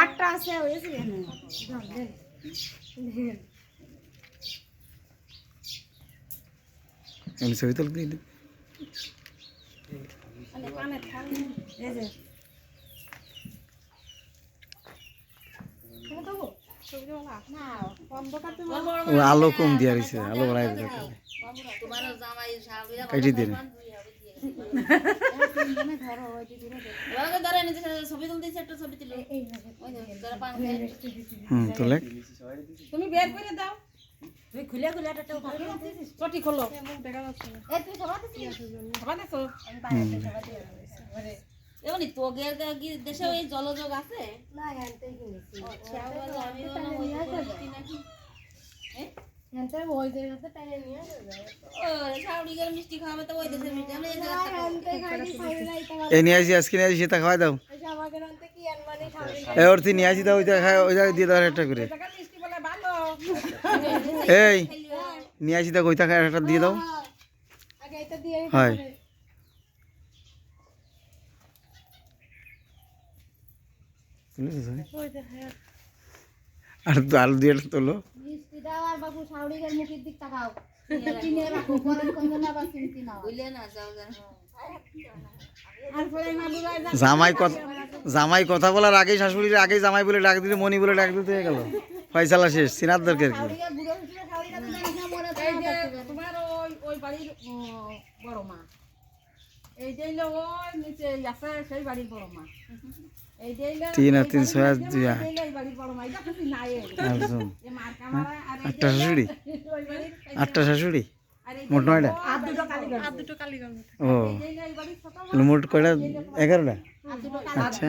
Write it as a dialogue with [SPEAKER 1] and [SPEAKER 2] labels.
[SPEAKER 1] আটটা আছে
[SPEAKER 2] ছবি আলো কম দিয়া রয়েছে আলো বাড়াই দিতে দিন। হুম তোলে।
[SPEAKER 3] তুমি বের করে দাও।
[SPEAKER 1] তুই খুলে খুলে একটা
[SPEAKER 3] চটি খোলো। এমনি তোগে কি দেশে ওই জলযোগ আছে? ওই দেশের মিষ্টি আমরা এই জায়গাটা
[SPEAKER 2] এই নিয়ে আসি আজকে নিয়ে আসি সেটা খাওয়াই দাও। এই ওর তুই নিয়ে আসি দাও ওই জায়গায় খাওয়া- ওই জায়গায় দিয়ে দাও একটা করে।
[SPEAKER 3] মিষ্টি বলে ভালো।
[SPEAKER 2] এই নিয়ে আসি দাও ওই টাকা একটা দিয়ে দাও। হয় তুলেছো রাখো। গরম তো না দিয়ে একটা তোলো
[SPEAKER 3] বুঝলে না যাও যাও।
[SPEAKER 2] জামাই কথা জামাই কথা বলার আগেই শাশুড়ির আগেই জামাই বলে ডাক দিলে মনি বলে ডাক দিতে হয়ে গেল। ফয়সালা শেষ সিনার দরকার কি?
[SPEAKER 3] তোমার ওই ওই বাড়ির বড় মা।
[SPEAKER 2] তিন আর তিন ছয় দুই আট। আটটা শাশুড়ি? আটটা শাশুড়ি? মোট নয়টা?
[SPEAKER 1] আর দুটো কালীগঞ্জ।
[SPEAKER 2] ও। মোট কয়টা? এগারোটা? আচ্ছা।